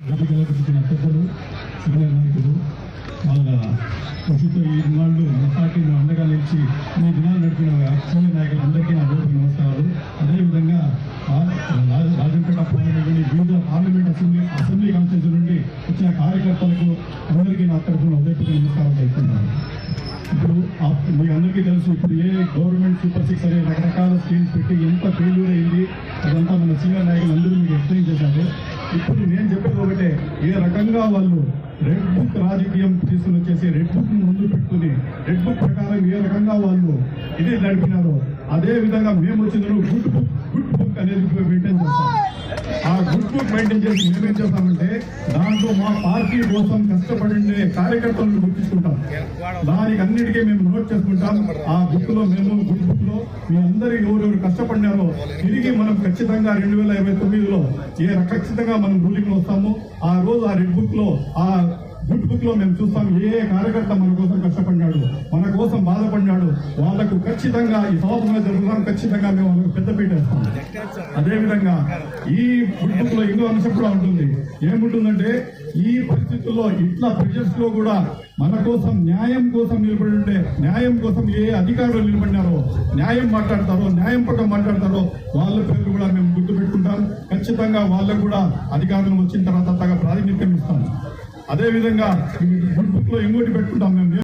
గత గెలిపించిన పెద్దలు సీనియర్ నాయకులు వాళ్ళ కృషితో ఈ మా అండగా నిలిచి ఈ దినాలు నడిపిన సీనియర్ నాయకులందరికీ నా రోజు నమస్కారాలు అదేవిధంగా రాజంపేట పార్లమెంట్ వివిధ పార్లమెంట్ అసెంబ్లీ అసెంబ్లీ కాన్స్టిట్యూన్సీ నుండి వచ్చిన కార్యకర్తలకు అందరికీ నా తరఫున హృదయపూర్వక ఇప్పుడు ఆ- మీ అందరికీ తెలుసు ఇప్పుడు ఏ గవర్నమెంట్ సూపర్ సిక్స్ అనే రకరకాల స్కీమ్స్ పెట్టి ఎంత ఫెయిల్యూర్ అయింది అదంతా మన సీనియర్ నాయకులు అందరూ మీకు ఎక్స్ప్లెయిన్ చేశారు ఇప్పుడు నేను చెప్పేది ఒకటే ఏ రకంగా వాళ్ళు రెడ్ బుక్ రాజకీయం తీసుకుని వచ్చేసి రెడ్ బుక్ ముందు పెట్టుకుని రెడ్ బుక్ ప్రకారం ఏ రకంగా వాళ్ళు ఇది నడిపినారో అదే విధంగా మేము వచ్చిందరూ గుడ్ బుక్ గుడ్ బుక్ అనేది ఇన్స్టిట్యూట్ మెయింటైన్ చేసి మేమేం చేస్తామంటే దాంట్లో మా పార్టీ కోసం కష్టపడే కార్యకర్తలను గుర్తించుకుంటాం. దానికి అన్నిటికీ మేము నోట్ చేసుకుంటాం. ఆ బుక్లో మేము గుడ్ బుక్ మీ అందరూ ఎవరెవరు కష్టపడినారో తిరిగి మనం ఖచ్చితంగా రెండు వేల ఇరవై తొమ్మిదిలో ఏ ఖచ్చితంగా మనం రూలింగ్ వస్తామో వస్తాము ఆ రోజు ఆ రెడ్ బుక్లో ఆ బుక్లో మేము చూస్తాం ఏ కార్యకర్త మన కోసం కష్టపడినాడు మన కోసం బాధపడినాడు వాళ్ళకు ఖచ్చితంగా ఈ సంవత్సరంలో జరుగుతాం ఖచ్చితంగా మేము వాళ్ళకు పెద్దపీట వేస్తాం. అదేవిధంగా ఈ గుడ్ బుక్లో ఇంకో అంశం కూడా ఉంటుంది. ఏముంటుందంటే ఈ పరిస్థితుల్లో ఇట్లా ప్రెషర్స్లో కూడా మన కోసం న్యాయం కోసం నిలబడి ఉండే న్యాయం కోసం ఏ అధికారులు నిలబడినారో న్యాయం మాట్లాడతారో న్యాయం పక్కన మాట్లాడతారో వాళ్ళ పేర్లు కూడా మేము గుర్తు పెట్టుకుంటాం ఖచ్చితంగా వాళ్ళకు కూడా అధికారులు వచ్చిన తర్వాత తగ్గ ప్రాతినిధ్యం ఇస్తాం. అదే విధంగా బుక్లో ఇంకోటి పెట్టుకుంటాం మేము.